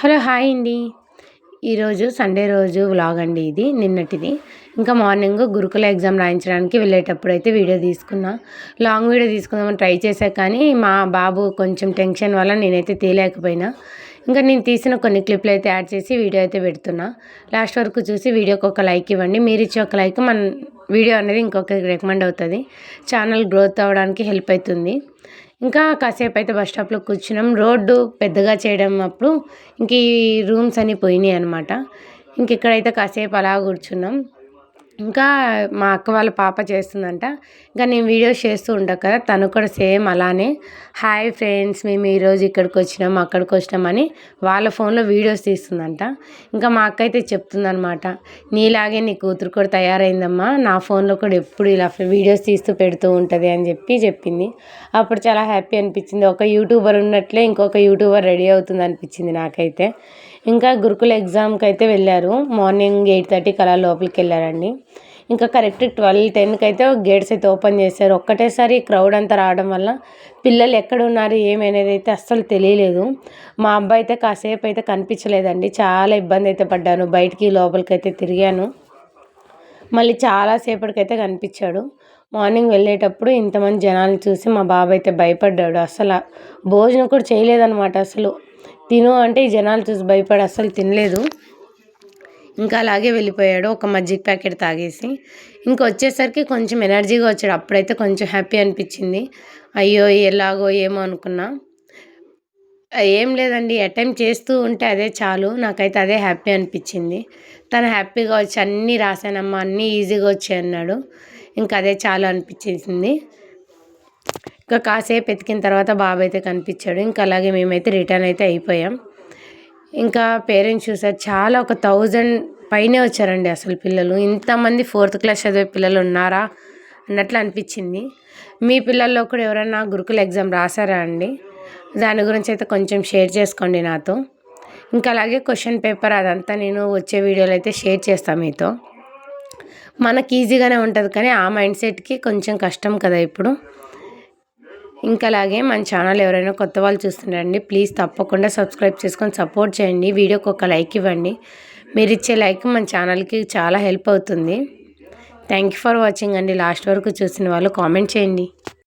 Hello hi అండి. ఈరోజు Sunday రోజు వ్లాగ్ అండి ఇది నిన్నటిది. ఇంకా మార్నింగ్ గురుకుల ఎగ్జామ్ రాయించడానికి వెళ్ళేటప్పుడు అయితే వీడియో తీసుకున్నా. లాంగ్ వీడియో తీసుకుందామని ట్రై చేశా కానీ మా బాబు కొంచెం టెన్షన్ వల్ల నేనైతే తీయలేకపోయినా. ఇంకా నేను తీసిన కొన్ని క్లిప్లు అయితే యాడ్ చేసి వీడియో అయితే పెడుతున్నా. లాస్ట్ వరకు చూసి వీడియోకి ఒక లైక్ ఇవ్వండి. మీరు ఇచ్చే ఒక లైక్ మన వీడియో అనేది ఇంకొకరికి రికమెండ్ అవుతుంది. ఛానల్ గ్రోత్ అవ్వడానికి హెల్ప్ అవుతుంది. ఇంకా కాసేపు అయితే బస్ స్టాప్లో కూర్చున్నాం. రోడ్డు పెద్దగా చేయడం అప్పుడు ఇంక ఈ రూమ్స్ అన్నీ పోయినాయి అనమాట ఇంక ఇక్కడైతే కాసేపు అలా కూర్చున్నాం. ఇంకా మా అక్క వాళ్ళ పాప చేస్తుందంట. ఇంకా నేను వీడియోస్ చేస్తూ ఉంటా కదా తను కూడా సేమ్ అలానే. హాయ్ ఫ్రెండ్స్ మేము ఈరోజు ఇక్కడికి వచ్చినాం అక్కడికి వచ్చినామని వాళ్ళ ఫోన్లో వీడియోస్ తీస్తుందంట. ఇంకా మా అక్క అయితే చెప్తుందనమాట నీలాగే నీ కూతురు కూడా తయారైందమ్మా నా ఫోన్లో కూడా ఎప్పుడు ఇలా వీడియోస్ తీస్తూ పెడుతూ ఉంటుంది అని చెప్పి చెప్పింది. అప్పుడు చాలా హ్యాపీ అనిపించింది. ఒక యూట్యూబర్ ఉన్నట్లే ఇంకొక యూట్యూబర్ రెడీ అవుతుంది అనిపించింది నాకైతే. ఇంకా గురుకుల ఎగ్జామ్కి అయితే వెళ్ళారు. మార్నింగ్ ఎయిట్ థర్టీకి అలా లోపలికి వెళ్ళారండి. ఇంకా కరెక్ట్ ట్వెల్వ్ టెన్కి అయితే గేట్స్ అయితే ఓపెన్ చేశారు. ఒక్కటేసారి క్రౌడ్ అంతా రావడం వల్ల పిల్లలు ఎక్కడ ఉన్నారు ఏమనేది అయితే అస్సలు తెలియలేదు. మా అబ్బాయి అయితే కాసేపు అయితే కనిపించలేదండి. చాలా ఇబ్బంది అయితే పడ్డాను. బయటికి లోపలికి అయితే తిరిగాను. మళ్ళీ చాలాసేపటికైతే కనిపించాడు. మార్నింగ్ వెళ్ళేటప్పుడు ఇంతమంది జనాలు చూసి మా బాబాయ్ అయితే భయపడ్డాడు. అసలు భోజనం కూడా చేయలేదన్నమాట అసలు. తిను అంటే ఈ జనాలు చూసి భయపడి అసలు తినలేదు. ఇంకా అలాగే వెళ్ళిపోయాడు. ఒక మజ్జిగ ప్యాకెట్ తాగేసి ఇంకా వచ్చేసరికి కొంచెం ఎనర్జీగా వచ్చాడు. అప్పుడైతే కొంచెం హ్యాపీ అనిపించింది. అయ్యో ఎలాగో ఏమో అనుకున్నా. ఏం లేదండి అటెంప్ట్ చేస్తూ ఉంటే అదే చాలు. నాకైతే అదే హ్యాపీ అనిపించింది. తను హ్యాపీగా వచ్చి అన్నీ రాశానమ్మా అన్నీ ఈజీగా వచ్చాయి అన్నాడు. ఇంకా అదే చాలు అనిపించేసింది ఇంకా కాసేపు ఎతికిన తర్వాత బాబు అయితే కనిపించాడు. ఇంకా అలాగే మేమైతే రిటర్న్ అయితే అయిపోయాం. ఇంకా పేరెంట్స్ చూసారు చాలా ఒక థౌజండ్ పైనే వచ్చారండి అసలు పిల్లలు. ఇంతమంది ఫోర్త్ క్లాస్ చదివే పిల్లలు ఉన్నారా అన్నట్లు అనిపించింది. మీ పిల్లల్లో కూడా ఎవరైనా గురుకుల ఎగ్జామ్ రాసారా అండి? దాని గురించి అయితే కొంచెం షేర్ చేసుకోండి నాతో. ఇంకా అలాగే క్వశ్చన్ పేపర్ అదంతా నేను వచ్చే వీడియోలో అయితే షేర్ చేస్తాను మీతో. మనకి ఈజీగానే ఉంటుంది కానీ ఆ మైండ్ సెట్కి కొంచెం కష్టం కదా ఇప్పుడు. ఇంకా అలాగే మన ఛానల్ ఎవరైనా కొత్త వాళ్ళు చూస్తున్నారండి ప్లీజ్ తప్పకుండా సబ్స్క్రైబ్ చేసుకొని సపోర్ట్ చేయండి. వీడియోకి ఒక లైక్ ఇవ్వండి. మీరు ఇచ్చే లైక్ మన ఛానల్కి చాలా హెల్ప్ అవుతుంది. థ్యాంక్ యూ ఫర్ వాచింగ్ అండి. లాస్ట్ వరకు చూసిన వాళ్ళు కామెంట్ చేయండి.